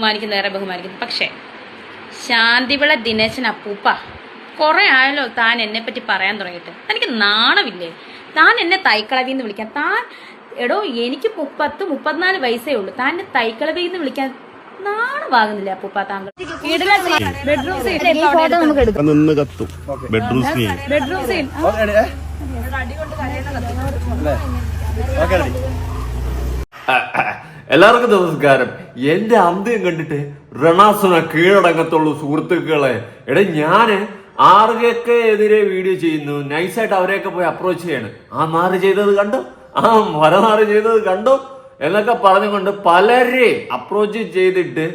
ബഹുമാനിക്കുന്നു ഏറെ ബഹുമാനിക്കുന്നു. പക്ഷേ ശാന്തിവിള ദിനേശൻ അപ്പൂപ്പ കുറെ ആയല്ലോ താൻ എന്നെ പറ്റി പറയാൻ തുടങ്ങിയിട്ട്. തനിക്ക് നാണമില്ലേ? താൻ എന്നെ തൈക്കളവി എന്ന് വിളിക്കാൻ. താൻ എടോ എനിക്ക് മുപ്പത്ത് മുപ്പത്തിനാല് വയസ്സേ ഉള്ളൂ. താൻ എന്നെ തൈക്കളവി എന്ന് വിളിക്കാൻ നാണമാകുന്നില്ല അപ്പൂപ്പ താങ്കൾ? ബെഡ്റൂം സീറ്റ് ഫോട്ടോ നമുക്ക് എടുക്കാം നിന്ന് കത്തും bedroom bedroom seat okay ready. എല്ലാവർക്കും നമസ്കാരം. എന്റെ അന്ത്യം കണ്ടിട്ട് റണാസുന കീഴടങ്ങത്തുള്ളൂ സുഹൃത്തുക്കളെ. എടാ ഞാൻ ആർക്കൊക്കെ എതിരെ വീഡിയോ ചെയ്യുന്നു നൈസായിട്ട് അവരെയൊക്കെ പോയി അപ്രോച്ച് ചെയ്യാണ്. ആ മാറി ചെയ്തത് കണ്ടോ? ആ മരമാറി ചെയ്തത് കണ്ടോ? എന്നൊക്കെ പറഞ്ഞുകൊണ്ട് പലരെ അപ്രോച്ച് ചെയ്തിട്ട്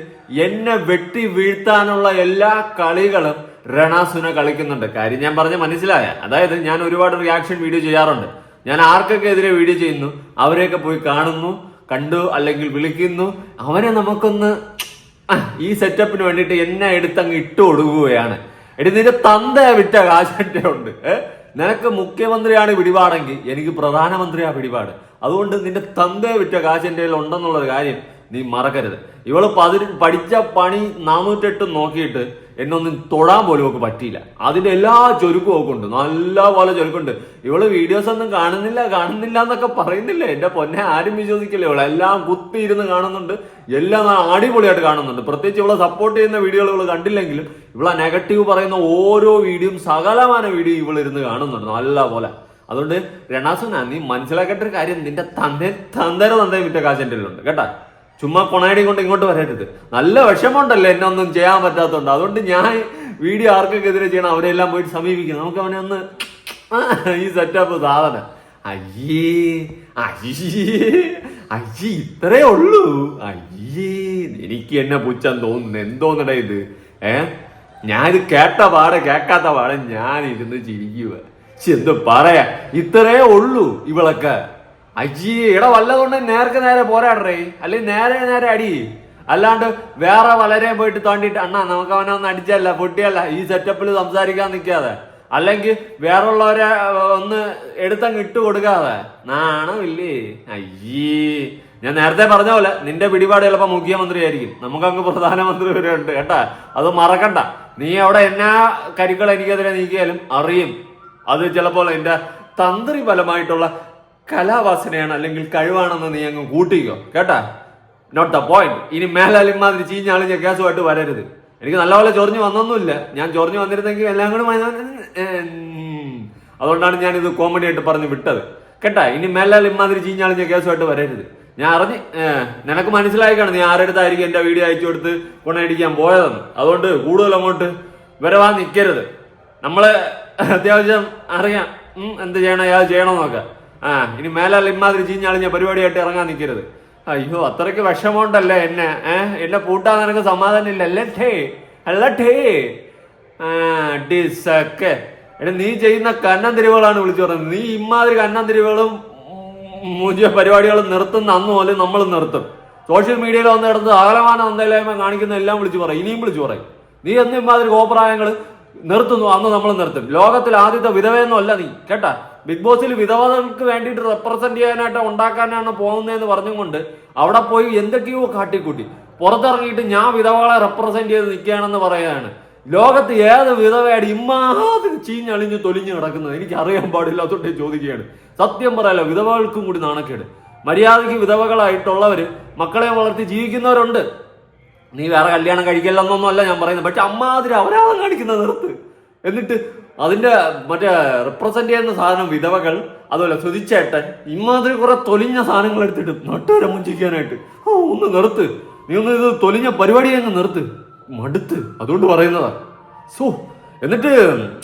എന്നെ വെട്ടി വീഴ്ത്താനുള്ള എല്ലാ കളികളും രണാസുന കളിക്കുന്നുണ്ട്. കാര്യം ഞാൻ പറഞ്ഞ മനസ്സിലായ. അതായത് ഞാൻ ഒരുപാട് റിയാക്ഷൻ വീഡിയോ ചെയ്യാറുണ്ട്. ഞാൻ ആർക്കൊക്കെ എതിരെ വീഡിയോ ചെയ്യുന്നു അവരെയൊക്കെ പോയി കാണുന്നു. കണ്ടു അല്ലെങ്കിൽ വിളിക്കുന്നു അവനെ നമുക്കൊന്ന് ഈ സെറ്റപ്പിന് വേണ്ടിയിട്ട് എന്നെ എടുത്തങ്ങ് ഇട്ട് കൊടുക്കുകയാണ്. എടി നിന്റെ തന്ത വിറ്റ കാശന്റെ ഉണ്ട്. നിനക്ക് മുഖ്യമന്ത്രിയാണ് പിടിപാടെങ്കിൽ എനിക്ക് പ്രധാനമന്ത്രിയാ പിടിപാട്. അതുകൊണ്ട് നിന്റെ തന്ത വിറ്റ കാശന്റെ ഉണ്ടെന്നുള്ളൊരു കാര്യം നീ മറക്കരുത്. ഇവൾ പതിന പഠിച്ച പണി നാനൂറ്റെട്ട് നോക്കിയിട്ട് എന്നൊന്നും തൊടാൻ പോലും ഒക്കെ പറ്റിയില്ല. അതിന്റെ എല്ലാ ചൊരുക്കും ഒക്കെ ഉണ്ട് നല്ല പോലെ ചൊരുക്കുണ്ട്. ഇവൾ വീഡിയോസ് ഒന്നും കാണുന്നില്ല കാണുന്നില്ല എന്നൊക്കെ പറയുന്നില്ല? എന്റെ പൊന്നെ ആരും വിശ്വസിക്കില്ല. ഇവളെല്ലാം കുത്തിയിരുന്ന് കാണുന്നുണ്ട്. എല്ലാം അടിപൊളിയായിട്ട് കാണുന്നുണ്ട്. പ്രത്യേകിച്ച് ഇവളെ സപ്പോർട്ട് ചെയ്യുന്ന വീഡിയോകൾ ഇവൾ കണ്ടില്ലെങ്കിലും ഇവളെ നെഗറ്റീവ് പറയുന്ന ഓരോ വീഡിയോയും സകലമായ വീഡിയോ ഇവളിരുന്ന് കാണുന്നുണ്ട്. നല്ല പോലെ. അതുകൊണ്ട് രണാസുന നീ മനസ്സിലാക്കേണ്ട ഒരു കാര്യം നിന്റെ തന്നെ തന്തര തന്തേ വിറ്റ കാശന്റെ ഉണ്ട് കേട്ടാ? ചുമ്മാ കൊണയടി കൊണ്ട് ഇങ്ങോട്ട് വരരുത്. നല്ല വിഷമമുണ്ടല്ലോ എന്നെ ഒന്നും ചെയ്യാൻ പറ്റാത്തതുകൊണ്ട് അതുകൊണ്ട് ഞാൻ വീഡിയോ ആർക്കൊക്കെ എതിരെ ചെയ്യണം അവരെല്ലാം പോയിട്ട് സമീപിക്കും നമുക്ക് അവനെ ഒന്ന് ഈ സെറ്റപ്പ് സാധന. അയ്യേ അയ്യേ അയ്യേ ഇത്രേ ഉള്ളൂ. അയ്യേ എനിക്ക് എന്നെ പുച്ഛം തോന്നുന്നു. എന്തോന്നടേ ഇത്? ഏ? ഞാനിത് കേട്ട പാടെ കേൾക്കാത്ത പാടെ ഞാൻ ഇരുന്ന് ചിരിക്കുക എന്ത് പറയാ? ഇത്രേ ഉള്ളൂ ഇവളൊക്കെ. അയ്യേ ഇട വല്ലതുകൊണ്ട് നേർക്ക് നേരെ പോരാടറേ. അല്ലെങ്കിൽ നേരെ നേരെ അടി. അല്ലാണ്ട് വേറെ വളരെ പോയിട്ട് തോണ്ടിട്ട് അണ്ണാ നമുക്ക് അവനെ ഒന്ന് അടിച്ചല്ല പൊട്ടിയല്ല ഈ സെറ്റപ്പിൽ സംസാരിക്കാൻ നിൽക്കാതെ. അല്ലെങ്കിൽ വേറെ ഉള്ളവരെ ഒന്ന് എടുത്തങ്ങ് ഇട്ട് കൊടുക്കാതെ. നാണമില്ലേ അയ്യേ ഞാൻ നേരത്തെ പറഞ്ഞ പോലെ നിന്റെ പിടിപാട് ചിലപ്പോ മുഖ്യമന്ത്രി ആയിരിക്കും. നമുക്കങ്ങ് പ്രധാനമന്ത്രി വരെ ഉണ്ട് കേട്ടാ. അത് മറക്കണ്ട. നീ അവിടെ എന്നാ കരുക്കൾ എനിക്കെതിരെ നീക്കിയാലും അറിയും. അത് ചിലപ്പോൾ എന്റെ തന്ത്രി ഫലമായിട്ടുള്ള കലാവാസനയാണ് അല്ലെങ്കിൽ കഴിവാണെന്ന് നീ അങ്ങ് കൂട്ടിക്കോ. കേട്ടാ? നോട്ട് ദ പോയിന്റ് ഇനി മേലാൽ ഇമാതിരി ചീഞ്ഞാളും ചെക്കാസുമായിട്ട് വരരുത്. എനിക്ക് നല്ലപോലെ ചൊറിഞ്ഞു വന്നൊന്നുമില്ല. ഞാൻ ചൊറിഞ്ഞു വന്നിരുന്നെങ്കിൽ എല്ലാം കൂടി അതുകൊണ്ടാണ് ഞാൻ ഇത് കോമഡി ആയിട്ട് പറഞ്ഞു വിട്ടത്. കേട്ടാ? ഇനി മേലാൽ ഇമാതിരി ചീഞ്ഞാളും ചെക്കാസുമായിട്ട് വരരുത്. ഞാൻ അറിഞ്ഞ് നിനക്ക് മനസ്സിലായി നീ ആരുടെ അടുത്തായിരിക്കും എന്റെ വീഡിയോ അയച്ചു കൊടുത്ത് കൊണ്ടടിക്കാൻ പോയതെന്ന്? അതുകൊണ്ട് കൂടുതൽ അങ്ങോട്ട് വരവാ നിൽക്കരുത് നമ്മളെ അത്യാവശ്യം അറിയാം. എന്ത് ചെയ്യണം ഏത് ചെയ്യണമെന്നൊക്കെ. ആ ഇനി മേലാൽ ഇമാതിരി ചീഞ്ഞാളിഞ്ഞ പരിപാടിയായിട്ട് ഇറങ്ങാൻ നിൽക്കരുത് അയ്യോ അത്രയ്ക്ക് വിഷമമുണ്ടല്ലേ എന്നെ? ഏഹ് എന്നെ പൂട്ടാൻ നിനക്ക് സമാധാനം ഇല്ല അല്ലേ ടേ അല്ല ടേ ആ ഡിസക്കെ. എടാ നീ ചെയ്യുന്ന കന്നം തിരിവുകളാണ് വിളിച്ചു പറഞ്ഞത്. നീ ഇമാതിരി കന്നം തിരിവുകളും മുതിയ പരിപാടികളും നിർത്തുന്ന അന്ന് പോലും നമ്മൾ നിർത്തും. സോഷ്യൽ മീഡിയയിൽ വന്നിടത്ത് അകലമാനം എന്തായാലും കാണിക്കുന്ന എല്ലാം വിളിച്ചു പറയും. ഇനിയും വിളിച്ചു പറയും. നീ എന്ന് ഇമാതിരി കോപ്രായങ്ങൾ നിർത്തുന്നു അന്ന് നമ്മൾ നിർത്തും. ലോകത്തിൽ ആദ്യത്തെ വിധവയൊന്നും അല്ല നീ കേട്ടാ? ബിഗ് ബോസിൽ വിധവകൾക്ക് വേണ്ടിയിട്ട് റെപ്രസെന്റ് ചെയ്യാനായിട്ട് ഉണ്ടാക്കാനാണ് പോകുന്നതെന്ന് പറഞ്ഞുകൊണ്ട് അവിടെ പോയി എന്തൊക്കെയോ കാട്ടിക്കൂട്ടി. പുറത്തിറങ്ങിയിട്ട് ഞാൻ വിധവകളെ റെപ്രസെന്റ് ചെയ്ത് നിൽക്കുകയാണെന്ന് പറയുകയാണ്. ലോകത്ത് ഏത് വിധവയാണ് ഇമ്മാതിരി ചീഞ്ഞളിഞ്ഞ് തൊലിഞ്ഞ് കിടക്കുന്നത്? എനിക്ക് അറിയാൻ പാടില്ലാത്തോട്ട് ചോദിക്കുകയാണ്. സത്യം പറയല്ല വിധവകൾക്കും കൂടി നാണക്കേട്. മര്യാദയ്ക്ക് വിധവകളായിട്ടുള്ളവര് മക്കളെ വളർത്തി ജീവിക്കുന്നവരുണ്ട്. നീ വേറെ കല്യാണം കഴിക്കില്ലെന്നൊന്നും അല്ല ഞാൻ പറയുന്നത്. പക്ഷെ അമ്മാതിരി അവരാണ് കാണിക്കുന്ന നിർത്ത്. എന്നിട്ട് അതിന്റെ മറ്റേ റിപ്രസെന്റ് ചെയ്യുന്ന സാധനം വിധവകൾ അതുപോലെ സുതിച്ചേട്ടൻ ഇമാതിരി കുറെ തൊലിഞ്ഞ സാധനങ്ങൾ എടുത്തിട്ട് നട്ടുവരെ മുഞ്ചിക്കാനായിട്ട്. ഓ ഒന്ന് നിർത്ത്. നീ ഒന്ന് ഇത് തൊലിഞ്ഞ പരിപാടി അങ്ങ് നിർത്ത്. മടുത്ത്. അതുകൊണ്ട് പറയുന്നതാ. സോ എന്നിട്ട്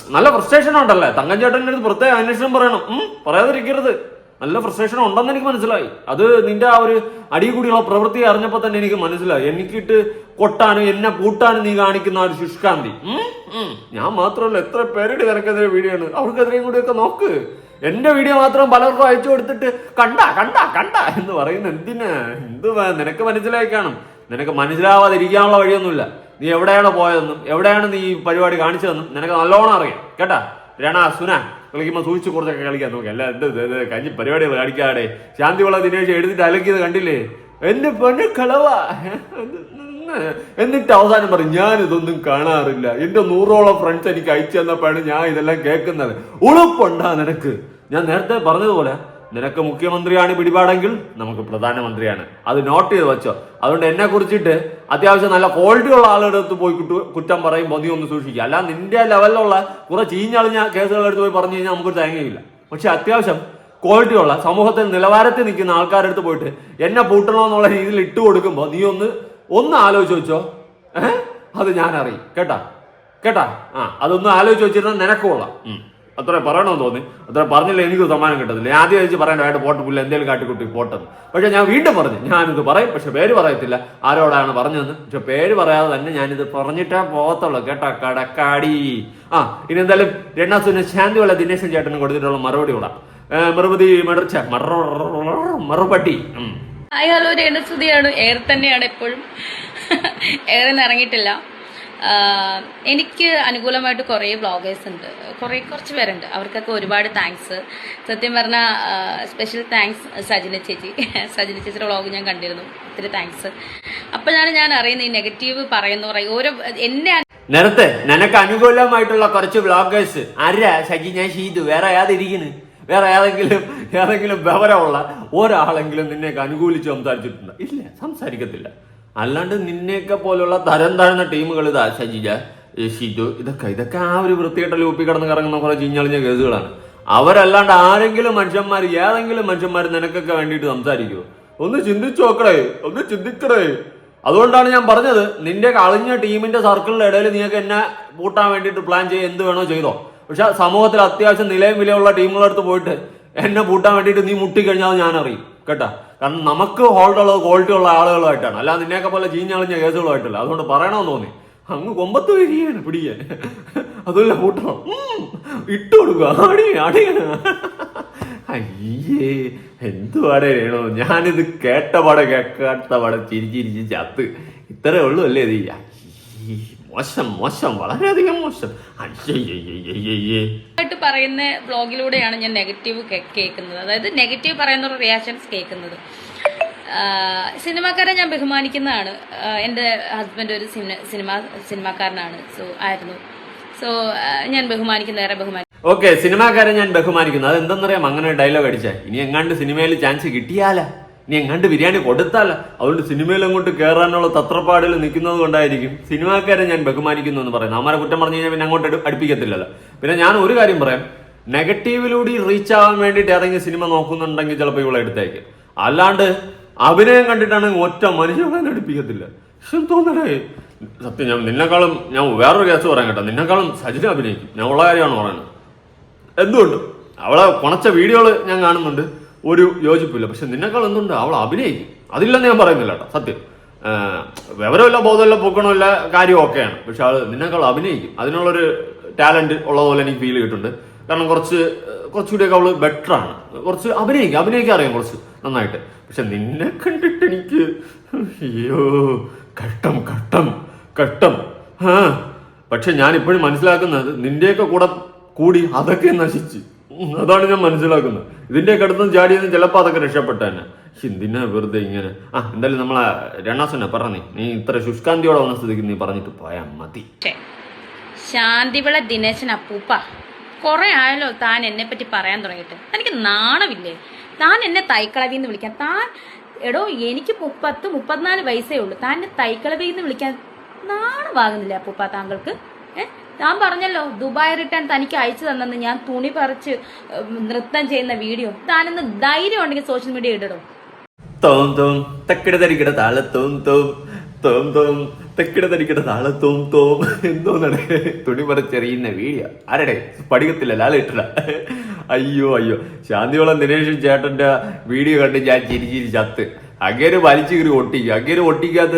നല്ല ഫ്രസ്ട്രേഷൻ ഉണ്ടല്ലേ? തങ്കൻ ചേട്ടന്റെ അടുത്ത് പ്രത്യേക അന്വേഷണം പറയണം. പറയാതിരിക്കരുത്. നല്ല ഫ്രസ്ട്രേഷൻ ഉണ്ടെന്ന് എനിക്ക് മനസ്സിലായി. അത് നിന്റെ ആ ഒരു അടികൂടിയുള്ള പ്രവൃത്തി അറിഞ്ഞപ്പോൾ തന്നെ എനിക്ക് മനസ്സിലായി. എനിക്കിട്ട് കൊട്ടാനും എന്നെ പൂട്ടാനും നീ കാണിക്കുന്ന ഒരു ശുഷ്കാന്തി. ഞാൻ മാത്രമല്ല എത്ര പേരുടെ നിനക്കെതിരെ വീഡിയോ ആണ്. അവർക്കെതിരെയും കൂടിയൊക്കെ നോക്ക്. എന്റെ വീഡിയോ മാത്രം പലർക്കും അയച്ചു കൊടുത്തിട്ട് കണ്ട കണ്ട കണ്ട എന്ന് പറയുന്ന എന്തിനാ? എന്ത് നിനക്ക് മനസ്സിലായി കാണും. നിനക്ക് മനസ്സിലാവാതിരിക്കാനുള്ള വഴിയൊന്നുമില്ല. നീ എവിടെയാണ് പോയതെന്നും എവിടെയാണ് നീ ഈ പരിപാടി കാണിച്ചതെന്നും നിനക്ക് നല്ലോണം അറിയാം. കേട്ടാ? രണ സുന കളിക്കുമ്പോൾ സൂക്ഷിച്ച് കുറച്ചൊക്കെ കളിക്കാൻ നോക്കി. അല്ല എന്ത് കഞ്ഞി പരിപാടികൾ കാണിക്കാടെ. ശാന്തിവള ദിനേശ് എഴുതിട്ട് അലക്കിയത് കണ്ടില്ലേ? എന്റെ പൊന്നു കളവാ. എന്നിട്ട് അവസാനം പറയും ഞാൻ ഇതൊന്നും കാണാറില്ല. എന്റെ നൂറോളം ഫ്രണ്ട്സ് എനിക്ക് അയച്ചു തന്നപ്പോഴാണ് ഞാൻ ഇതെല്ലാം കേൾക്കുന്നത്. ഉളുപ്പുണ്ടാ നിനക്ക്. ഞാൻ നേരത്തെ പറഞ്ഞതുപോലെ നിനക്ക് മുഖ്യമന്ത്രിയാണ് പിടിപാടെങ്കിൽ നമുക്ക് പ്രധാനമന്ത്രിയാണ്. അത് നോട്ട് ചെയ്ത് വെച്ചോ. അതുകൊണ്ട് എന്നെ കുറിച്ചിട്ട് അത്യാവശ്യം നല്ല ക്വാളിറ്റി ഉള്ള ആളുടെ അടുത്ത് പോയി കുറ്റ- പറയും നീ ഒന്ന് സൂക്ഷിക്കുക. അല്ല നിന്റെ ലെവലിലുള്ള കുറെ ചീഞ്ഞളിഞ്ഞ കേസുകളുടെ അടുത്ത് പോയി പറഞ്ഞു കഴിഞ്ഞാൽ നമുക്ക് തേങ്ങയില്ല. പക്ഷെ അത്യാവശ്യം ക്വാളിറ്റി ഉള്ള സമൂഹത്തിൽ നിലവാരത്തിൽ നിൽക്കുന്ന ആൾക്കാരുടെ അടുത്ത് പോയിട്ട് എന്നെ പൂട്ടണമെന്നുള്ള രീതിയിൽ ഇട്ട് കൊടുക്കുമ്പോൾ നീ ഒന്ന് ഒന്ന് ആലോചിച്ച് വെച്ചോ. ഏഹ്? അത് ഞാൻ അറിയും. കേട്ടാ? കേട്ടാ? ആ അതൊന്ന് ആലോചിച്ച് വെച്ചിരുന്നാൽ നിനക്ക് കൊള്ളാം. ഉം. അത്ര പറയണമെന്ന് തോന്നി. അത്ര പറഞ്ഞില്ല എനിക്ക് സമ്മാനം കിട്ടത്തില്ല. ആദ്യം വെച്ച് പറയണ്ട വേണ്ട പോട്ട് പുല്ല എന്തെങ്കിലും കാട്ടിക്കുട്ടി പോട്ടെന്ന്. പക്ഷെ ഞാൻ വീണ്ടും പറഞ്ഞു ഞാനിത് പറയും പക്ഷെ പേര് പറയത്തില്ല. ആരോടാണ് പറഞ്ഞതെന്ന്? പക്ഷെ പേര് പറയാതെ തന്നെ ഞാനിത് പറഞ്ഞിട്ടേ പോകത്തുള്ളൂ. കേട്ടാ കടക്കാടി. ആ ഇനി എന്തായാലും രണ്ടാസുവിന് ശാന്തിയുള്ള ദിനേശൻ ചേട്ടനും കൊടുത്തിട്ടുള്ള മറുപടി കൂടാ. മറുപടി മറിച്ച മറുപടി. മറുപട്ടി ഹലോ രേണുസുതിയാണ്. എയർ തന്നെയാണ് എപ്പോഴും. എയറിൽ നിറങ്ങിയിട്ടില്ല എനിക്ക് അനുകൂലമായിട്ട് കുറേ വ്ളോഗേഴ്സ് ഉണ്ട്. കുറേ കുറച്ച് പേരുണ്ട്. അവർക്കൊക്കെ ഒരുപാട് താങ്ക്സ് സത്യം പറഞ്ഞാൽ സ്പെഷ്യൽ താങ്ക്സ് സജിന ചേച്ചി. സജിന ചേച്ചിയുടെ വ്ളോഗ് ഞാൻ കണ്ടിരുന്നു. ഒത്തിരി താങ്ക്സ് അപ്പോഴാണ് ഞാൻ അറിയുന്നത് ഈ നെഗറ്റീവ് പറയുന്ന പറയും ഓരോ എന്നെ നേരത്തെ നിനക്ക് അനുകൂലമായിട്ടുള്ള കുറച്ച് വ്ളോഗേഴ്സ് ആരാ? സജി ഞാൻ ഷീതു. വേറെ ഏതിരിക്കുന്നു വേറെ ഏതെങ്കിലും ഏതെങ്കിലും വിവരമുള്ള ഒരാളെങ്കിലും നിന്നെ അനുകൂലിച്ച് സംസാരിച്ചിട്ടുണ്ട്? ഇല്ല സംസാരിക്കത്തില്ല. അല്ലാണ്ട് നിന്നെയൊക്കെ പോലുള്ള തരം താഴ്ന്ന ടീമുകൾ ഇതാ ഈ ഷിജു ഇതൊക്കെ ഇതൊക്കെ ആ ഒരു വൃത്തികെട്ട ലൂപ്പി കിടന്ന് കറങ്ങുന്ന കുറെ ചിഞ്ഞളിഞ്ഞ കേസുകളാണ്. അവരല്ലാണ്ട് ആരെങ്കിലും മനുഷ്യന്മാർ ഏതെങ്കിലും മനുഷ്യന്മാർ നിനക്കൊക്കെ വേണ്ടിയിട്ട് സംസാരിക്കുമോ ഒന്ന് ചിന്തിച്ചു നോക്കടേ ഒന്ന് ചിന്തിക്കടേ. അതുകൊണ്ടാണ് ഞാൻ പറഞ്ഞത് നിന്റെ കളിഞ്ഞ ടീമിന്റെ സർക്കിളിന്റെ ഇടയിൽ നീയൊക്കെ എന്നെ പൂട്ടാൻ വേണ്ടിയിട്ട് പ്ലാൻ ചെയ്യുക എന്ത് വേണോ ചെയ്തോ. പക്ഷെ സമൂഹത്തിൽ അത്യാവശ്യം നിലയും വിലയുള്ള ടീമുകളെടുത്ത് പോയിട്ട് എന്നെ പൂട്ടാൻ വേണ്ടിയിട്ട് നീ മുട്ടിക്കഴിഞ്ഞാൽ ഞാൻ അറിയും കേട്ടാ? കാരണം നമുക്ക് ഹോൾഡ് ഉള്ളത് ക്വാളിറ്റി ഉള്ള ആളുകളുമായിട്ടാണ്. അല്ലാതെ നിന്നെയൊക്കെ പോലെ ചീഞ്ഞളിഞ്ഞ കേസുകളുമായിട്ടല്ല അതുകൊണ്ട് പറയണമെന്ന് തോന്നി. അങ്ങ് കൊമ്പത്ത് വരികയാണ് പിടിക്കാൻ. അതുമല്ല കൂട്ടണം. ഇട്ടു കൊടുക്കുക. അടി അടിയാണ് അയ്യേ എന്തുപാടെ വേണോ ഞാനിത് കേട്ട പാടെ കേൾക്കാത്ത പാടെ ചിരിച്ചിരിച്ച് ചത്ത്. ഇത്രേ ഉള്ളൂ അല്ലേ ഇത്? മോശം മോശം വളരെയധികം മോശം. ആയിട്ട് പറയുന്ന ബ്ലോഗിലൂടെയാണ് ഞാൻ നെഗറ്റീവ് കേൾക്കുന്നത്. അതായത് നെഗറ്റീവ് പറയുന്ന റിയാക്ഷൻസ് കേൾക്കുന്നത്. സിനിമാക്കാരെ ഞാൻ ബഹുമാനിക്കുന്നതാണ്. എന്റെ ഹസ്ബൻഡ് ഒരു സിനിമ സിനിമ സിനിമാക്കാരനാണ്. സോ ആയിരുന്നു. സോ ഞാൻ ബഹുമാനിക്കുന്ന ഏറെ ബഹുമാനി ഓക്കെ സിനിമാക്കാരെ ഞാൻ ബഹുമാനിക്കുന്നു. അത് എന്തെന്നറിയാം അങ്ങനെ ഡയലോഗ് അടിച്ചാൽ ഇനി എങ്ങാണ്ട് സിനിമയിൽ ചാൻസ് കിട്ടിയാല? ഇനി എങ്ങാണ്ട് ബിരിയാണി കൊടുത്താല അതുകൊണ്ട് സിനിമയിൽ അങ്ങോട്ട് കയറാനുള്ള തത്രപ്പാടിൽ നിൽക്കുന്നത് കൊണ്ടായിരിക്കും സിനിമാക്കാരെ ഞാൻ ബഹുമാനിക്കുന്നു എന്ന് പറയുന്നത്. അമ്മാരെ കുറ്റം പറഞ്ഞു കഴിഞ്ഞാൽ പിന്നെ അങ്ങോട്ട് അടു- അടുപ്പിക്കത്തില്ലല്ലോ. പിന്നെ ഞാൻ ഒരു കാര്യം പറയാം. നെഗറ്റീവിലൂടെ റീച്ച് ആവാൻ വേണ്ടിയിട്ട് ഏതെങ്കിലും സിനിമ നോക്കുന്നുണ്ടെങ്കിൽ ചിലപ്പോൾ ഇവിടെ എടുത്തേക്കും അല്ലാണ്ട് അഭിനയം കണ്ടിട്ടാണ് ഒറ്റ മനുഷ്യനെ അടുപ്പിക്കത്തില്ല തോന്നണേ സത്യം ഞാൻ നിന്നെക്കാളും ഞാൻ വേറൊരു കേസ് പറയാൻ കേട്ടോ. നിന്നെക്കാളും സജിന അഭിനയിക്കും. ഞാൻ ഉള്ള കാര്യമാണ് പറയുന്നത്. എന്തുകൊണ്ടും? അവളെ കുണച്ച വീഡിയോകൾ ഞാൻ കാണുന്നുണ്ട്. ഒരു യോജിപ്പില്ല. പക്ഷെ നിന്നെക്കാൾ എന്തുണ്ട്? അവൾ അഭിനയിക്കും. അതില്ലെന്ന് ഞാൻ പറയുന്നില്ല കേട്ടോ. സത്യം. വിവരമില്ല ബോധമില്ല പൊക്കണമില്ല കാര്യം ഒക്കെയാണ് പക്ഷെ അത് നിന്നെക്കാൾ അഭിനയിക്കും. അതിനുള്ളൊരു ടാലന്റ് ഉള്ളതുപോലെ എനിക്ക് ഫീൽ ചെയ്തിട്ടുണ്ട്. കാരണം കുറച്ച് കുറച്ചുകൂടിയൊക്കെ അവൾ ബെറ്റർ ആണ്. കുറച്ച് അഭിനയിക്കും. അഭിനയിക്കാൻ അറിയാം കുറച്ച് നന്നായിട്ട്. പക്ഷെ നിന്നെ കണ്ടിട്ട് എനിക്ക് അയ്യോ കഷ്ടം കഷ്ടം കഷ്ടം. ആ. പക്ഷെ ഞാൻ ഇപ്പോഴും മനസ്സിലാക്കുന്നത് നിന്റെയൊക്കെ കൂടെ കൂടി അതൊക്കെ നശിച്ച്. അതാണ് ഞാൻ മനസ്സിലാക്കുന്നത്. ഇതിന്റെ കടത്തും ചാടിയെന്ന് ചിലപ്പോൾ അതൊക്കെ രക്ഷപ്പെട്ടേനെ. ഹിന്ദിനെ വെറുതെ ഇങ്ങനെ? ആ എന്തായാലും നമ്മളെ രണാസനെ പറഞ്ഞേ നീ. ഇത്ര ശുഷ്കാന്തിയോടെ വന്ന സ്ഥിതിക്ക് നീ പറഞ്ഞിട്ട് പോയാ മതി. ശാന്തിവിള ദിനേശൻ അപ്പൂപ്പ കുറെ ആയല്ലോ താൻ എന്നെ പറ്റി പറയാൻ തുടങ്ങിയിട്ട്. തനിക്ക് നാണമില്ലേ? താൻ എന്നെ തൈക്കളവി എന്ന് വിളിക്കാൻ. താൻ എടോ എനിക്ക് മുപ്പത്ത് മുപ്പത്തിനാല് വയസ്സേ ഉള്ളൂ. താൻ തൈക്കളവി എന്ന് വിളിക്കാൻ നാണമാകുന്നില്ല അപ്പൂപ്പ താങ്കൾക്ക്? താൻ പറഞ്ഞല്ലോ ദുബായ് റിട്ടേൺ തനിക്ക് അയച്ചു തന്നെന്ന് ഞാൻ തുണി പറിച്ച് നൃത്തം ചെയ്യുന്ന വീഡിയോ. താനൊന്ന് ധൈര്യം ഉണ്ടെങ്കിൽ സോഷ്യൽ മീഡിയ ഇടടോ. തോം തോം തക്കിട തരികിട താളെ തോം തോം തോം തെക്കിട തരികിട താളെ തോം എന്തോന്നാണ്? തുണി പറിച്ചെറിയുന്ന വീഡിയോ. ആരടെ? പഠിക്കത്തില്ല ലാലിട്ടില്ല അയ്യോ അയ്യോ. ശാന്തിയോളം ദിനേശൻ ചേട്ടന്റെ വീഡിയോ കണ്ട് ഞാൻ ചിരി ചിരി ചത്ത്. അങ്ങനെ വലിച്ചു കീറി ഒട്ടിക്കും. അങ്ങനെ ഒട്ടിക്കാത്ത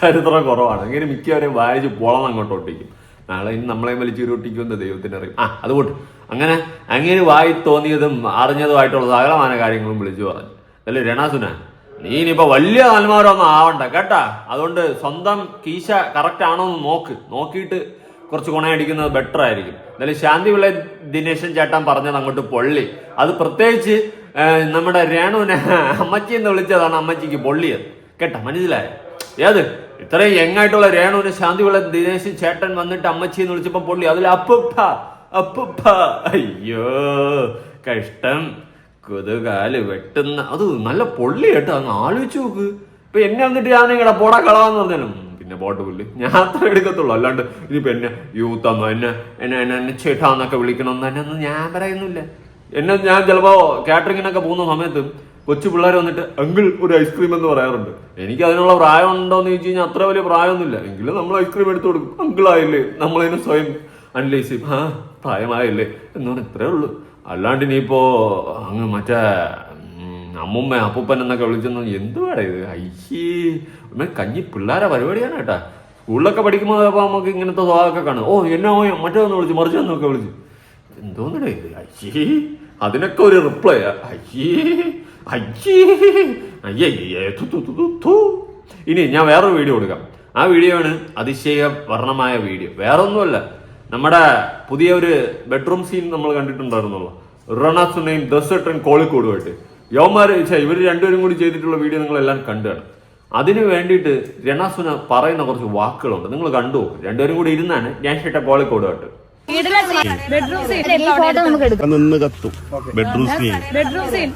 ചരിത്രം കുറവാണ്. അങ്ങനെ മിക്കവരെയും വായിച്ച് പോളം അങ്ങോട്ട് ഒട്ടിക്കും. നാളെ ഇനി നമ്മളെ വലിച്ചു കീറി ഒട്ടിക്കുമെന്ന് ദൈവത്തിന് അറിയും ആ അതുകൊണ്ട് അങ്ങനെ അങ്ങനെ വായി തോന്നിയതും അറിഞ്ഞതുമായിട്ടുള്ള സകലമായ കാര്യങ്ങളും വിളിച്ചു പറഞ്ഞു. അല്ലേ രണാസുന നീ ഇനിയിപ്പോ വലിയ ആത്മാരൊന്നും ആവണ്ട കേട്ടാ? അതുകൊണ്ട് സ്വന്തം കീശ കറക്റ്റ് ആണോ എന്ന് നോക്ക്. നോക്കിയിട്ട് കുറച്ച് ഗുണയടിക്കുന്നത് ബെറ്റർ ആയിരിക്കും. എന്നാലും ശാന്തി വിളയ ദിനേശൻ ചേട്ടൻ പറഞ്ഞത് അങ്ങോട്ട് പൊള്ളി. അത് പ്രത്യേകിച്ച് നമ്മുടെ രേണുവിനെ അമ്മച്ചി എന്ന് വിളിച്ചതാണ് അമ്മച്ചിക്ക് പൊള്ളിയത്. കേട്ടാ മനസ്സിലായോ? ഏത്? ഇത്രയും യങ്ങായിട്ടുള്ള രേണുവിന് ശാന്തിയുള്ള ദിനേശ് ചേട്ടൻ വന്നിട്ട് അമ്മച്ചി എന്ന് വിളിച്ചപ്പോ പൊള്ളി അതിൽ അപ്പുപ്പ അപ്പുപ്പ. അയ്യോ കഷ്ടം. കൊതുകാൽ വെട്ടുന്ന അത് നല്ല പൊള്ളി കേട്ടോ അങ്ങ് ആലോചിച്ച് നോക്ക്. ഇപ്പൊ എന്നെ വന്നിട്ട് ഞാൻ നിങ്ങളുടെ പോടാ കളാന്ന് പറഞ്ഞാലും പിന്നെ പോട്ട് പുല്ല് ഞാൻ അത്ര എടുക്കത്തുള്ളൂ. അല്ലാണ്ട് ഇനിയിപ്പോ എന്നെ യൂത്ത് അമ്മ എന്നെ എന്നെ എന്നെ എന്നെ ചേട്ടാന്നൊക്കെ വിളിക്കണം എന്ന് തന്നെ ഒന്നും ഞാൻ പറയുന്നില്ല. എന്നെ ഞാൻ ചിലപ്പോ കാറ്ററിങ്ങിനൊക്കെ പോകുന്ന സമയത്ത് കൊച്ചു പിള്ളേർ വന്നിട്ട് അങ്കിൾ ഒരു ഐസ്ക്രീം എന്ന് പറയാറുണ്ട്. എനിക്ക് അതിനുള്ള പ്രായം ഉണ്ടോ എന്ന് ചോദിച്ചു കഴിഞ്ഞാൽ അത്ര വലിയ പ്രായമൊന്നുമില്ല. എങ്കിലും നമ്മൾ ഐസ്ക്രീം എടുത്തു കൊടുക്കും. അങ്കിൾ ആയില്ലേ നമ്മളതിനെ സ്വയം അനലൈസ് ചെയ്യും. ആ പ്രായമായല്ലേ? എന്ന് പറഞ്ഞാൽ ഇത്രേ ഉള്ളൂ. അല്ലാണ്ട് ഇനിയിപ്പോ അങ്ങ് മറ്റേ അമ്മുമ്മ അപ്പൂപ്പൻ എന്നൊക്കെ വിളിച്ചെന്ന് എന്തുവാടാ ഇത്? അയ്യേ കഞ്ഞി പിള്ളേരെ പരിപാടിയാണ് കേട്ടാ. സ്കൂളിലൊക്കെ പഠിക്കുമ്പോൾ അപ്പൊ നമുക്ക് ഇങ്ങനത്തെ സ്വഭാവമൊക്കെ കാണും. ഓ എന്നാ മറ്റേ ഒന്ന് വിളിച്ചു മറിച്ചൊന്നൊക്കെ വിളിച്ചു. എന്തോന്നടേ ഇത്? അയ്യേ അതിനൊക്കെ ഒരു റിപ്ലൈ അയ്യേ അയ്യേ. അയ്യേ തു, തു, തു, തു, തു. ഇനി ഞാൻ വേറൊരു വീഡിയോ കൊടുക്കാം. ആ വീഡിയോ ആണ് അതിശയ വർണമായ വീഡിയോ. വേറെ ഒന്നുമല്ല നമ്മുടെ പുതിയ ഒരു ബെഡ്റൂം സീൻ നമ്മൾ കണ്ടിട്ടുണ്ടായിരുന്നല്ലോ. റണാസുനെയും ദസട്ടൻ കോളിക്കോടുമായിട്ട്. യോമാര് ഇവർ രണ്ടുപേരും കൂടി ചെയ്തിട്ടുള്ള വീഡിയോ നിങ്ങൾ എല്ലാം കണ്ടാണ് അതിന് വേണ്ടിയിട്ട് രണാസുന പറയുന്ന കുറച്ച് വാക്കുകളുണ്ട്. നിങ്ങൾ കണ്ടു രണ്ടുപേരും കൂടി ഇരുന്നാണ് ഞാൻ ഷേട്ട കോളിക്കോടുമായിട്ട്. ബെഡ്റൂം സീൻ അത് നിന്ന് കത്തും. ബെഡ്റൂം സീൻ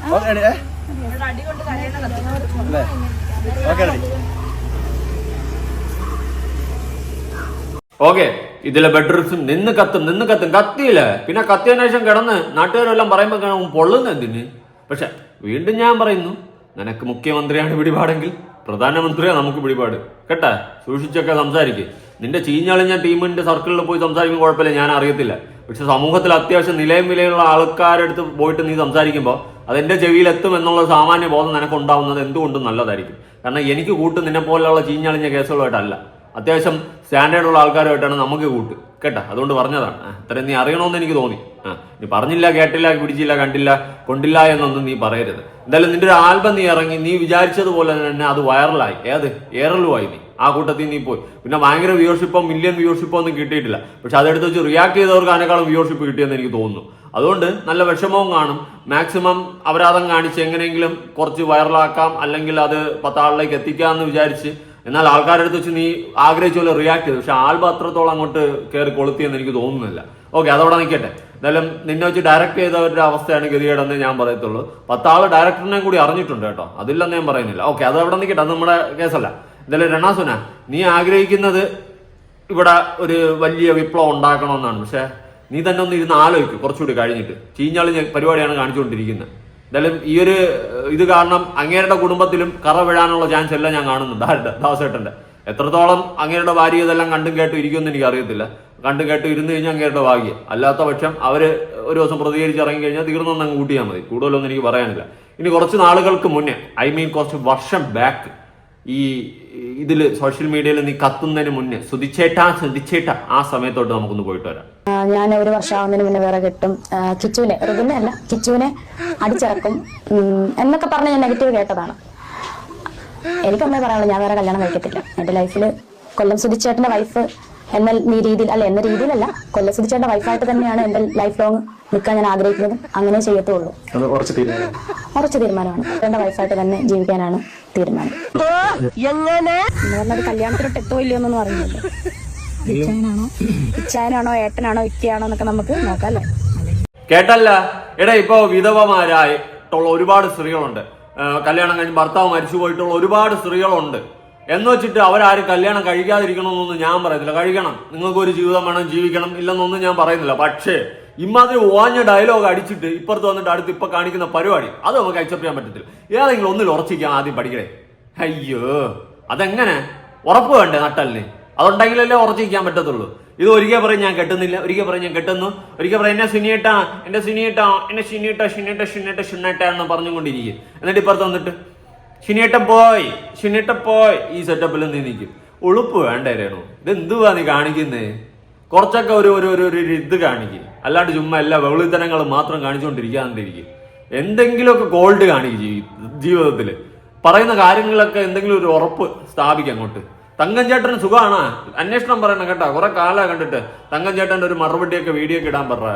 ഓക്കെ ഇതിലെ ബെഡ്റൂംസും നിന്ന് കത്തും നിന്ന് കത്തും. കത്തിയില്ല? പിന്നെ കത്തിയതിനു ശേഷം കിടന്ന് നാട്ടുകാരെല്ലാം പറയുമ്പോൾ പൊള്ളുന്ന എന്തിന്? പക്ഷെ വീണ്ടും ഞാൻ പറയുന്നു നിനക്ക് മുഖ്യമന്ത്രിയാണ് പിടിപാടെങ്കിൽ പ്രധാനമന്ത്രിയാണ് നമുക്ക് പിടിപാട്. കേട്ടാ? സൂക്ഷിച്ചൊക്കെ സംസാരിക്കും. നിന്റെ ചീഞ്ഞളിഞ്ഞ ടീമിന്റെ സർക്കിളിൽ പോയി സംസാരിക്കുമ്പോൾ കുഴപ്പമില്ല ഞാൻ അറിയത്തില്ല. പക്ഷെ സമൂഹത്തിൽ അത്യാവശ്യം നിലയും വിലയുള്ള ആൾക്കാരെടുത്ത് പോയിട്ട് നീ സംസാരിക്കുമ്പോൾ അതെന്റെ ചെവിയിൽ എത്തും എന്നുള്ള സാമാന്യ ബോധം നിനക്ക് ഉണ്ടാവുന്നത് എന്തുകൊണ്ടും നല്ലതായിരിക്കും. കാരണം എനിക്ക് കൂട്ട് നിന്നെ പോലെയുള്ള ചീഞ്ഞളിഞ്ഞ കേസുകളായിട്ടല്ല അത്യാവശ്യം സ്റ്റാൻഡേർഡ് ഉള്ള ആൾക്കാരുമായിട്ടാണ് നമുക്ക് കൂട്ട്. കേട്ടോ? അതുകൊണ്ട് പറഞ്ഞതാണ്. അത്രയും നീ അറിയണമെന്ന് എനിക്ക് തോന്നി. നീ പറഞ്ഞില്ല കേട്ടില്ല പിടിച്ചില്ല കണ്ടില്ല കൊണ്ടില്ല എന്നൊന്നും നീ പറയരുത്. എന്തായാലും നിന്റെ ഒരു ആൽബം നീ ഇറങ്ങി നീ വിചാരിച്ചതുപോലെ തന്നെ അത് വൈറലായി. ഏത്? ഏറലുമായി നീ. ആ കൂട്ടത്തിൽ നീ പോയി. പിന്നെ ഭയങ്കര വ്യൂവർഷിപ്പോ മില്യൺ വ്യൂവർഷിപ്പോ ഒന്നും കിട്ടിയിട്ടില്ല. പക്ഷെ അതെടുത്ത് വെച്ച് റിയാക്ട് ചെയ്തവർക്ക് അതിനേക്കാളും വ്യൂവർഷിപ്പ് കിട്ടിയെന്ന് എനിക്ക് തോന്നുന്നു. അതുകൊണ്ട് നല്ല വിഷമവും കാണും. മാക്സിമം അപരാധം കാണിച്ച് എങ്ങനെയെങ്കിലും കുറച്ച് വൈറലാക്കാം അല്ലെങ്കിൽ അത് പത്താളിലേക്ക് എത്തിക്കാം എന്ന് വിചാരിച്ച്. എന്നാൽ ആൾക്കാരുടെ അടുത്ത് വെച്ച് നീ ആഗ്രഹിച്ച പോലെ റിയാക്ട് ചെയ്തു. പക്ഷെ ആൽബം അത്രത്തോളം അങ്ങോട്ട് കയറി കൊളുത്തിയെന്ന് എനിക്ക് തോന്നുന്നില്ല. ഓക്കെ അതവിടെ നിൽക്കട്ടെ. എന്തായാലും നിന്നെ വെച്ച് ഡയറക്റ്റ് ചെയ്തവരുടെ അവസ്ഥയാണ് ഗതികേടെന്ന് ഞാൻ പറയത്തുള്ളൂ. പത്താൾ ഡയറക്ടറിനെയും കൂടി അറിഞ്ഞിട്ടുണ്ട് കേട്ടോ. അതില്ലെന്ന് ഞാൻ പറയുന്നില്ല. ഓക്കെ അത് അവിടെ നിൽക്കട്ടെ. അത് നമ്മുടെ കേസല്ല. എന്തായാലും രണാസുന നീ ആഗ്രഹിക്കുന്നത് ഇവിടെ ഒരു വലിയ വിപ്ലവം ഉണ്ടാക്കണമെന്നാണ്. പക്ഷെ നീ തന്നെ ഒന്ന് ഇരുന്ന് ആലോചിക്കും കുറച്ചുകൂടി കഴിഞ്ഞിട്ട്. ചീഞ്ഞാളി പരിപാടിയാണ് കാണിച്ചുകൊണ്ടിരിക്കുന്നത്. എന്തായാലും ഈ ഒരു ഇത് കാരണം അങ്ങേരുടെ കുടുംബത്തിലും കറ വീഴാനുള്ള ചാൻസ് എല്ലാം ഞാൻ കാണുന്നുണ്ട്. ആരുടെ ദാസേട്ടന്റെ എത്രത്തോളം അങ്ങേരുടെ ഭാര്യ ഇതെല്ലാം കണ്ടും കേട്ടും ഇരിക്കുമെന്ന് എനിക്ക് അറിയത്തില്ല. കണ്ടും കേട്ടും ഇരുന്ന് കഴിഞ്ഞാൽ അങ്ങേരുടെ ഭാഗ്യം. അല്ലാത്ത പക്ഷം അവർ ഒരു ദിവസം പ്രതികരിച്ച് ഇറങ്ങി കഴിഞ്ഞാൽ തീർന്നൊന്നും അങ്ങ് കൂട്ടിയാൽ മതി. കൂടുതലൊന്നും എനിക്ക് പറയാനില്ല. ഇനി കുറച്ച് നാളുകൾക്ക് മുന്നേ ഐ മീൻ കുറച്ച് വർഷം ബാക്ക് ഈ ഇതിൽ സോഷ്യൽ മീഡിയയിൽ നീ കത്തുന്നതിന് മുന്നേ സുതിച്ചേട്ടാ ശ്രദ്ധിച്ചേട്ടാ ആ സമയത്തോട്ട് നമുക്കൊന്ന് പോയിട്ട് വരാം. ഞാൻ ഒരു വർഷമാവുന്നതിന് മുന്നേ വേറെ കിട്ടും. കിച്ചുവിനെ ഋതുവിനെ അല്ല കിച്ചുവിനെ അടിച്ചിറക്കും. എന്നൊക്കെ പറഞ്ഞ് ഞാൻ നെഗറ്റീവ് കേട്ടതാണ്. എനിക്ക് അമ്മയെ പറയാനുള്ളൂ ഞാൻ വേറെ കല്യാണം കഴിക്കത്തില്ല. എന്റെ ലൈഫിൽ കൊല്ലം സുധിച്ചേട്ടന്റെ വൈഫ് എന്ന ഈ രീതിയിൽ അല്ല എന്ന രീതിയിലല്ല കൊല്ലം സുധിച്ചേട്ടന്റെ വൈഫായിട്ട് തന്നെയാണ് എന്റെ ലൈഫ് ലോങ് നിൽക്കാൻ ഞാൻ ആഗ്രഹിക്കുന്നത്. അങ്ങനെ ചെയ്യത്തുള്ളൂ. ഉറച്ച തീരുമാനമാണ്. എന്റെ വൈഫായിട്ട് തന്നെ ജീവിക്കാനാണ് തീരുമാനം. കല്യാണത്തിലോട്ട് എത്തോ ഇല്ലയോ എന്നൊന്നും ഇച്ചായനാണോ ഏട്ടനാണോ ഇക്കയാണോ എന്നൊക്കെ നമുക്ക് നോക്കാം അല്ലേ? കേട്ടല്ല. എടാ ഇപ്പൊ വിധവമാരായിട്ടുള്ള ഒരുപാട് സ്ത്രീകളുണ്ട്. കല്യാണം കഴിഞ്ഞ് ഭർത്താവ് മരിച്ചു പോയിട്ടുള്ള ഒരുപാട് സ്ത്രീകളുണ്ട്. എന്ന് വെച്ചിട്ട് അവരാരും കല്യാണം കഴിക്കാതിരിക്കണമെന്നൊന്നും ഞാൻ പറയുന്നില്ല കഴിക്കണം. നിങ്ങൾക്ക് ഒരു ജീവിതം വേണം ജീവിക്കണം ഇല്ലെന്നൊന്നും ഞാൻ പറയുന്നില്ല. പക്ഷേ ഇമാതിരി ഓഞ്ഞ ഡയലോഗ് അടിച്ചിട്ട് ഇപ്പുറത്ത് വന്നിട്ട് അടുത്ത് ഇപ്പൊ കാണിക്കുന്ന പരിപാടി അത് നമുക്ക് അക്സെപ്റ്റ് ചെയ്യാൻ പറ്റത്തില്ല. ഏതെങ്കിലും ഒന്നിൽ ഉറച്ചിരിക്കാം ആദ്യം പഠിക്കണേ. അയ്യോ അതെങ്ങനെ? ഉറപ്പ് വേണ്ടേ നട്ടലിന്? അതുണ്ടെങ്കിലല്ലേ ഉറച്ചിരിക്കാൻ പറ്റത്തുള്ളൂ. ഇത് ഒരിക്കൽ പറയും ഞാൻ കെട്ടുന്നില്ല ഒരിക്കൽ പറയും ഞാൻ കെട്ടുന്നു ഒരിക്കൽ പറയും എന്നെ സുനിയേട്ടാ എന്റെ സുനിയേട്ടാ എന്നെ ഷിനിയേട്ട ഷിനേട്ട ഷിനിയേട്ട ഷിന്നേട്ട എന്ന് പറഞ്ഞുകൊണ്ടിരിക്കും. എന്നിട്ട് ഇപ്പുറത്ത് വന്നിട്ട് ഷിനേട്ട പോയി ഷിനേട്ട പോയി. ഈ സെറ്റപ്പിൽ നീ നിൽക്കും ഉളുപ്പ് വേണ്ടായിരുന്നു ഇത് എന്തുവാ നീ കാണിക്കുന്നേ? കുറച്ചൊക്കെ ഒരു ഒരു ഒരു ഇത് കാണിക്കും. അല്ലാണ്ട് ചുമ്മാ എല്ലാ വെളിത്തനങ്ങൾ മാത്രം കാണിച്ചുകൊണ്ടിരിക്കാണ്ടിരിക്കും എന്തെങ്കിലുമൊക്കെ ഗോൾഡ് കാണിക്കും ജീവി ജീവിതത്തിൽ പറയുന്ന കാര്യങ്ങളൊക്കെ എന്തെങ്കിലും ഒരു ഉറപ്പ് സ്ഥാപിക്കാം അങ്ങോട്ട്. തങ്കം ചേട്ടന് സുഖമാണ് അന്വേഷണം പറയണം കേട്ടോ. കുറെ കാലമാണ് കണ്ടിട്ട്. തങ്കം ചേട്ടന്റെ ഒരു മറുപടിയൊക്കെ വീഡിയോ ഒക്കെ ഇടാൻ പറ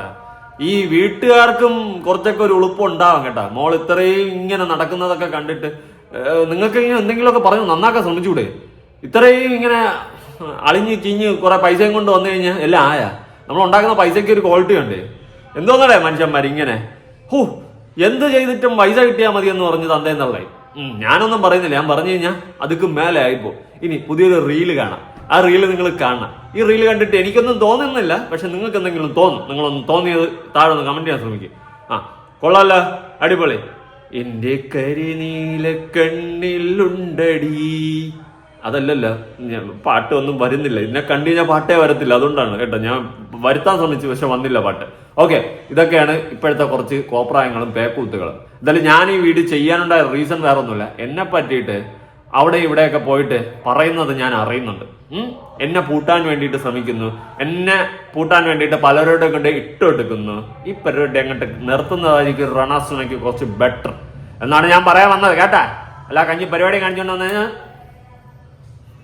ഈ വീട്ടുകാർക്കും കുറച്ചൊക്കെ ഒരു ഉളുപ്പം ഉണ്ടാവും കേട്ടോ. മോൾ ഇത്രയും ഇങ്ങനെ നടക്കുന്നതൊക്കെ കണ്ടിട്ട് നിങ്ങൾക്ക് ഇങ്ങനെ എന്തെങ്കിലുമൊക്കെ പറഞ്ഞു നന്നാക്കാൻ ശ്രമിച്ചൂടെ? ഇത്രയും ഇങ്ങനെ അളിഞ്ഞ് ചിഞ്ഞ് കുറെ പൈസയും കൊണ്ട് വന്നു കഴിഞ്ഞാൽ എല്ലാം ആയ. നമ്മൾ ഉണ്ടാക്കുന്ന പൈസയ്ക്ക് ഒരു ക്വാളിറ്റി ഉണ്ട് എന്തോന്നടേ മനുഷ്യന്മാർ ഇങ്ങനെ? ഹൂ എന്ത് ചെയ്തിട്ടും പൈസ കിട്ടിയാൽ മതി എന്ന് പറഞ്ഞ് തന്തേന്നുള്ളേ ഞാനൊന്നും പറയുന്നില്ല. ഞാൻ പറഞ്ഞു കഴിഞ്ഞാൽ അതുക്ക് മേലെ ആയിപ്പോ ഇനി പുതിയൊരു റീൽ കാണാം. ആ റീൽ നിങ്ങൾ കാണണം. ഈ റീൽ കണ്ടിട്ട് എനിക്കൊന്നും തോന്നുന്നില്ല പക്ഷെ നിങ്ങൾക്ക് എന്തെങ്കിലും തോന്നും. നിങ്ങളൊന്നും തോന്നിയത് താഴെ ഒന്ന് കമന്റ് ചെയ്യാൻ ശ്രമിക്കും. ആ കൊള്ളാല്ല അടിപൊളി. എന്റെ കരിനീല കണ്ണിലുണ്ടടി. അതല്ലല്ലോ ഞാൻ പാട്ടൊന്നും വരുന്നില്ല. എന്നെ കണ്ടു കഴിഞ്ഞാൽ പാട്ടേ വരത്തില്ല. അതുകൊണ്ടാണ് കേട്ടോ ഞാൻ വരുത്താൻ ശ്രമിച്ചു പക്ഷെ വന്നില്ല പാട്ട്. ഓക്കെ ഇതൊക്കെയാണ് ഇപ്പോഴത്തെ കുറച്ച് കോപ്രായങ്ങളും പേക്കൂത്തുകളും. എന്തായാലും ഞാൻ ഈ വീഡിയോ ചെയ്യാനുണ്ടായ റീസൺ വേറെ ഒന്നുമില്ല എന്നെ പറ്റിയിട്ട് അവിടെ ഇവിടെയൊക്കെ പോയിട്ട് പറയുന്നത് ഞാൻ അറിയുന്നുണ്ട്. എന്നെ പൂട്ടാൻ വേണ്ടിയിട്ട് ശ്രമിക്കുന്നു. എന്നെ പൂട്ടാൻ വേണ്ടിയിട്ട് പലരോടെ കൊണ്ട് ഇട്ടെടുക്കുന്നു. ഈ പരിപാടി അങ്ങോട്ട് നിർത്തുന്നതായിരിക്കും റണാസുനയ്ക്ക് കുറച്ച് ബെറ്റർ എന്നാണ് ഞാൻ പറയാൻ വന്നത് കേട്ടാ? അല്ല കഞ്ഞി പരിപാടി കാണിച്ചുകൊണ്ട് വന്നു?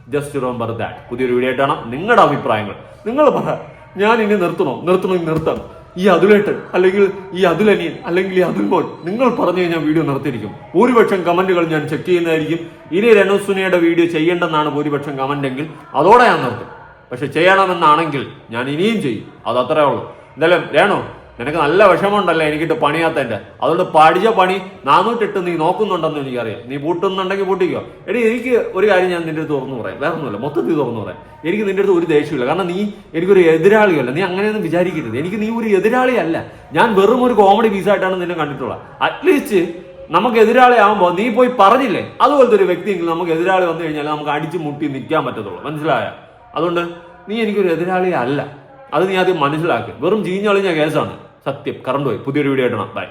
ജസ്റ്റ് റിമെമ്പർ ദാറ്റ് പുതിയൊരു വീഡിയോ ആയിട്ടാണ് നിങ്ങളുടെ അഭിപ്രായങ്ങൾ. നിങ്ങൾ പറ. ഞാൻ ഇനി നിർത്തണോ? നിർത്തണമെങ്കിൽ നിർത്താം. ഈ അതുലേട്ടൻ അല്ലെങ്കിൽ ഈ അതുലനിയൻ അല്ലെങ്കിൽ ഈ അതുൽമോൻ നിങ്ങൾ പറഞ്ഞു കഴിഞ്ഞാൽ വീഡിയോ നിർത്തിയിരിക്കും. ഭൂരിപക്ഷം കമന്റുകൾ ഞാൻ ചെക്ക് ചെയ്യുന്നതായിരിക്കും. ഇനി രനുസുനയുടെ വീഡിയോ ചെയ്യേണ്ടെന്നാണ് ഭൂരിപക്ഷം കമന്റ് എങ്കിൽ അതോടെ ഞാൻ നിർത്തും. പക്ഷെ ചെയ്യണമെന്നാണെങ്കിൽ ഞാൻ ഇനിയും ചെയ്യും. അത് അത്രേ ഉള്ളൂ. എന്തായാലും രേണു നിനക്ക് നല്ല വിഷമമുണ്ടല്ലോ എനിക്കിട്ട് പണിയാത്തതിന്റെ അതുകൊണ്ട് പഠിച്ച പണി നാനൂറ്റെട്ട് നീ നോക്കുന്നുണ്ടെന്ന് എനിക്കറിയാം. നീ പൂട്ടുന്നുണ്ടെങ്കിൽ പൂട്ടിക്കോ. എടി എനിക്ക് ഒരു കാര്യം ഞാൻ നിന്റെ അടുത്ത് തുറന്നു പറയാം. വേറെ ഒന്നുമില്ല മൊത്തത്തിൽ തുറന്നു പറയാം. എനിക്ക് നിന്റെ അടുത്ത് ഒരു ദേഷ്യമില്ല കാരണം നീ എനിക്കൊരു എതിരാളിയല്ല. നീ അങ്ങനെയൊന്നും വിചാരിക്കരുത്. എനിക്ക് നീ ഒരു എതിരാളിയല്ല. ഞാൻ വെറും ഒരു കോമഡി പീസായിട്ടാണ് നിന്നെ കണ്ടിട്ടുള്ളത്. അറ്റ്ലീസ്റ്റ് നമുക്ക് എതിരാളി ആവുമ്പോൾ നീ പോയി പറഞ്ഞില്ലേ? അതുപോലത്തെ ഒരു വ്യക്തിയെങ്കിലും നമുക്ക് എതിരാളി വന്നു കഴിഞ്ഞാൽ നമുക്ക് അടിച്ചു മുട്ടി നിൽക്കാൻ പറ്റത്തുള്ളൂ. മനസ്സിലായ? അതുകൊണ്ട് നീ എനിക്കൊരു എതിരാളി അല്ല അത് നീ ആദ്യം മനസ്സിലാക്കി. വെറും ചീഞ്ഞളിഞ്ഞ കേസാണ്. സത്യം. കറണ്ട് പോയി. പുതിയൊരു വീഡിയോ ഇടണം ബൈ